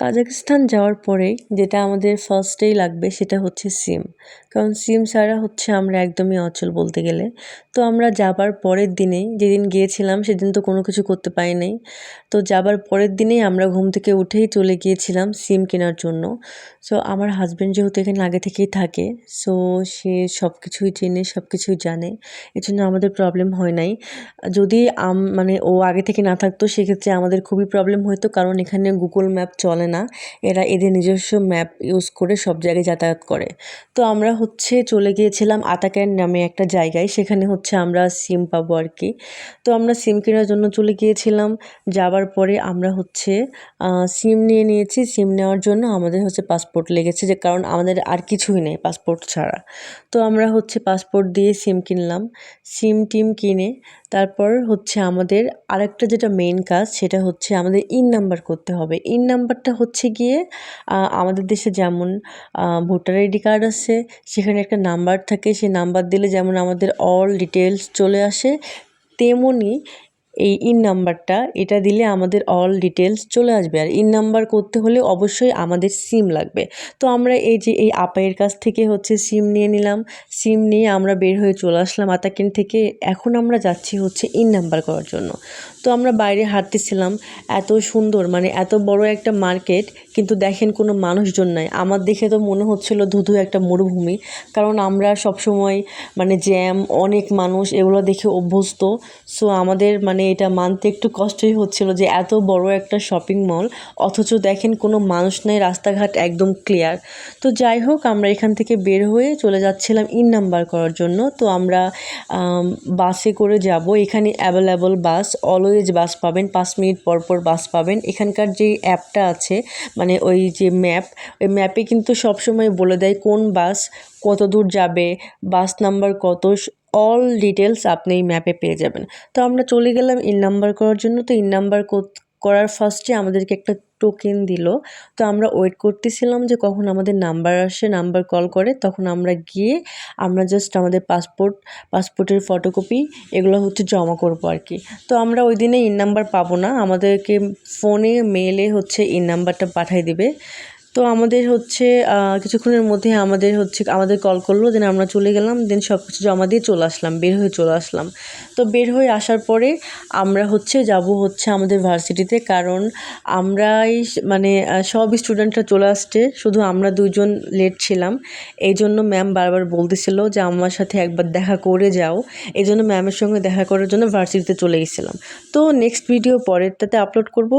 কাজাখস্তান যাওয়ার পরেই যেটা আমাদের ফার্স্টেই লাগবে সেটা হচ্ছে সিম। কারণ সিম ছাড়া হচ্ছে আমরা একদমই অচল বলতে গেলে। তো আমরা যাবার পরের দিনেই যেদিন গিয়েছিলাম সেদিন তো কোনো কিছু করতে পারি নাই। তো যাবার পরের দিনেই আমরা ঘুম থেকে উঠেই চলে গিয়েছিলাম সিম কেনার জন্য। সো আমার হাজব্যান্ড যেহেতু এখানে আগে থেকেই থাকে সো সে সব কিছুই চেনে সব কিছুই জানে। এই জন্য আমাদের প্রবলেম হয় নাই। যদি মানে ও আগে থেকে না থাকতো, সেক্ষেত্রে আমাদের খুবই প্রবলেম হতো, কারণ এখানে গুগল ম্যাপ চলে না। এরা এদের নিজস্ব ম্যাপ ইউজ করে সব জায়গায় যাতায়াত করে। তো আমরা হচ্ছে চলে গিয়েছিলাম আতাকার নামে একটা জায়গায়। সেখানে হচ্ছে আমরা সিম পাবো আর কি। তো আমরা সিম কেনার জন্য চলে গিয়েছিলাম। যাবার পরে আমরা হচ্ছে সিম নিয়ে নিয়েছি। সিম নেওয়ার জন্য আমাদের হচ্ছে পাসপোর্ট লেগেছে যে, কারণ আমাদের আর কিছুই নেই পাসপোর্ট ছাড়া। তো আমরা হচ্ছে পাসপোর্ট দিয়ে সিম কিনলাম। সিম টিম কিনে তারপর হচ্ছে আমাদের আরেকটা যেটা মেইন কাজ, সেটা হচ্ছে আমাদের ইন নাম্বার করতে হবে। ইন নাম্বারটা হচ্ছে গিয়ে আমাদের দেশে যেমন ভোটার আইডি কার্ড আছে, সেখানে একটা নাম্বার থাকে, সেই নাম্বার দিলে যেমন আমাদের অল ডিটেলস চলে আসে তেমনই এই ইন নাম্বারটা এটা দিলে আমাদের অল ডিটেলস চলে আসবে। আর ইন নাম্বার করতে হলে অবশ্যই আমাদের সিম লাগবে। তো আমরা এই যে এই আপাইয়ের কাছ থেকে হচ্ছে সিম নিয়ে নিলাম। সিম নিয়ে আমরা বের হয়ে চলে আসলাম আতাকিন থেকে। এখন আমরা যাচ্ছি হচ্ছে ইন নাম্বার করার জন্য। তো আমরা বাইরে হাঁটতেছিলাম। এত সুন্দর মানে এত বড় একটা মার্কেট কিন্তু দেখেন কোনো মানুষজন নাই। আমার দেখে তো মনে হচ্ছিল ধুধু একটা মরুভূমি। কারণ আমরা সবসময় মানে জ্যাম অনেক মানুষ, এগুলো দেখে অভ্যস্ত। সো আমাদের মানে এটা মানতে একটু কষ্টই হচ্ছিল যে এত বড় একটা শপিং মল অথচ দেখেন কোনো মানুষ নেই, রাস্তাঘাট একদম ক্লিয়ার তো যাই হোক, আমরা এখান থেকে বের হয়ে চলে যাচ্ছিলাম ইন নাম্বার করার জন্য। তো আমরা বাসে করে যাব। এখানে অ্যাভেলেবল বাস অলওয়েজ বাস পাবেন। পাঁচ মিনিট পর পর বাস পাবেন। এখানকার যে অ্যাপটা আছে মানে ওই যে ম্যাপ ওই ম্যাপে কিন্তু সবসময় বলে দেয় কোন বাস কত দূর যাবে বাস নাম্বার কত অল ডিটেলস আপনি এই ম্যাপে পেয়ে যাবেন। তো আমরা চলে গেলাম ইন নাম্বার করার জন্য। তো ইন নাম্বার করার ফার্স্টে আমাদেরকে একটা টোকেন দিল। তো আমরা ওয়েট করতেছিলাম যে কখন আমাদের নাম্বার আসে নাম্বার কল করে। তখন আমরা গিয়ে আমরা জাস্ট আমাদের পাসপোর্ট পাসপোর্টের ফটোকপি এগুলো হচ্ছে জমা করব আর কি। তো আমরা ওই দিনে ইন নাম্বার পাবো না। আমাদেরকে ফোনে মেলে হচ্ছে ইন নাম্বারটা পাঠাই দিবে। তো আমাদের হচ্ছে কিছুক্ষণের মধ্যে আমাদের হচ্ছে, আমাদের কল করল দেন আমরা চলে গেলাম দেন সব কিছু জমা দিয়ে চলে আসলাম, বের হয়ে চলে আসলাম। তো বের হয়ে আসার পরে আমরা হচ্ছে যাব হচ্ছে আমাদের ভার্সিটিতে, কারণ আমরাই মানে সব স্টুডেন্টরা চলে আসছে, শুধু আমরা দুজন লেট ছিলাম। এই জন্য ম্যাম বারবার বলতেছিল যে, আমার সাথে একবার দেখা করে যাও। এই জন্য ম্যামের সঙ্গে দেখা করার জন্য ভার্সিটিতে চলে গেছিলাম। তো নেক্সট ভিডিও পরেরটাতে আপলোড করব।